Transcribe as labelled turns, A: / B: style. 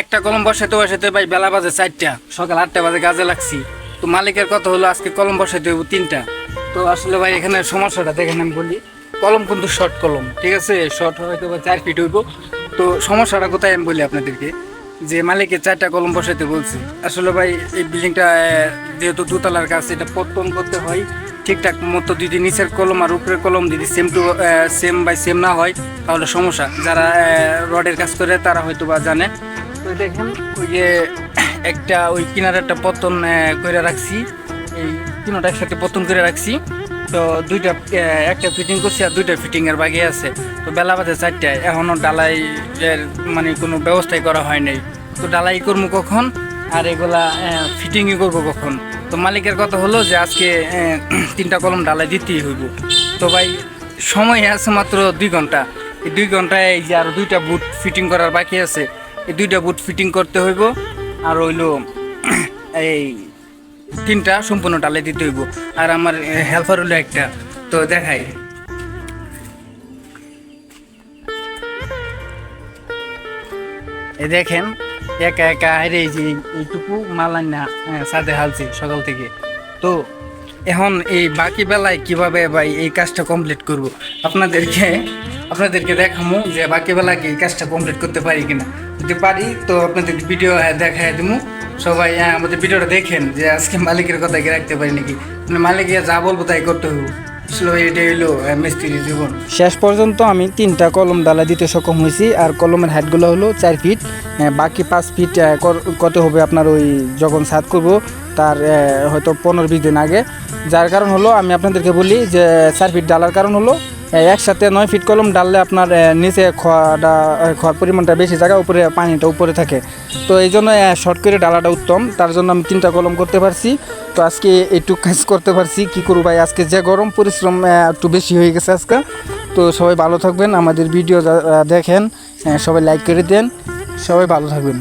A: একটা কলম বসাইতে বসাইতে ভাই বেলা বাজে চারটা, সকাল আটটা বাজে কাজে লাগছি। তো মালিকের কথা হলো আজকে কলম বসাইতে হইব তিনটা। তো আসলে ভাই এখানে সমস্যাটা দেখেন আমি বলি, কলম কিন্তু শর্ট কলম, ঠিক আছে? শর্ট হয়তো বা চার ফিট হইব। তো সমস্যাটা কোথায় আমি বলি আপনাদেরকে? যে মালিকের চারটা কলম বসাইতে বলছি। আসলে ভাই এই বিল্ডিংটা যেহেতু দোতলার কাজ, এটা পত্তন করতে হয়। ঠিকঠাক মতো যদি নিচের কলম আর উপরের কলম যদি same to same by same না হয়, তাহলে সমস্যা। যারা রডের কাজ করে, তারা হয়তো বা জানে। তো দেখেন, ওই যে একটা, ওই কিনারে একটা পতন করে রাখছি। এই তিনটা একসাথে পতন করে রাখছি। তো দুইটা একটা ফিটিং করছি আর দুইটা ফিটিং এর বাকি আছে। তো বেলা বাজে চারটায় এখনও ডালাই এর মানে কোনো ব্যবস্থাই করা হয় নাই। তো ডালাই করব কখন? আর এগুলা ফিটিংই করব কখন? তো মালিকের কথা হলো যে আজকে তিনটা কলম ডালাই দিতেই হইব। তো ভাই, সময় আছে মাত্র দুই ঘণ্টা। দুই ঘন্টায় এই যে আরও দুইটা বুট ফিটিং করার বাকি আছে। এই দুইটা বুট ফিটিং করতে হইব, আর হইল এই তিনটা সম্পূর্ণ ডালে দিতে হইব। আর আমার হেল্পার হলো একটা। তো দেখাই। এই দেখেন, একা একা হাইরে যে এইটুকু মালান না সাথে হালছি সকাল থেকে। তো এখন এই বাকি বেলায় কীভাবে ভাই এই কাজটা কমপ্লিট করব? আপনাদেরকে আপনাদেরকে দেখামু যে বাকি বেলা কি এই কাজটা কমপ্লিট করতে পারি কিনা। যদি পারি, তো আপনাদের ভিডিও দেখায় দিমু। সবাই আমাদের ভিডিওটা দেখেন যে আজকে মালিকের কথা রাখতে পারি নাকি। মানে মালিক যা বলব তাই করতে হবে শেষ পর্যন্ত আমি তিনটা কলম ডালা দিতে সক্ষম হয়েছি, আর কলমের হাইটগুলো হলো চার ফিট বাকি পাঁচ ফিট কত হবে আপনার ওই যখন সাত করব, তার হয়তো পনেরো বিশ দিন আগে। যার কারণ হলো, আমি আপনাদেরকে বলি যে, চার ফিট ডালার কারণ হলো একসাথে নয় ফিট কলম ডাললে আপনার নিচে খোয়াটা খোয়ার পরিমাণটা বেশি, জায়গা উপরে, পানিটা উপরে থাকে। তো এই জন্য শর্ট করে ডালাটা উত্তম। তার জন্য আমি তিনটা কলম করতে পারছি। তো আজকে একটু কাজ করতে পারছি। কি করব ভাই? আজকে যে গরম পরিশ্রম একটু বেশি হয়ে গেছে আজকে। তো সবাই ভালো থাকবেন। আমাদের ভিডিও দেখেন সবাই লাইক করে দেন। সবাই ভালো থাকবেন।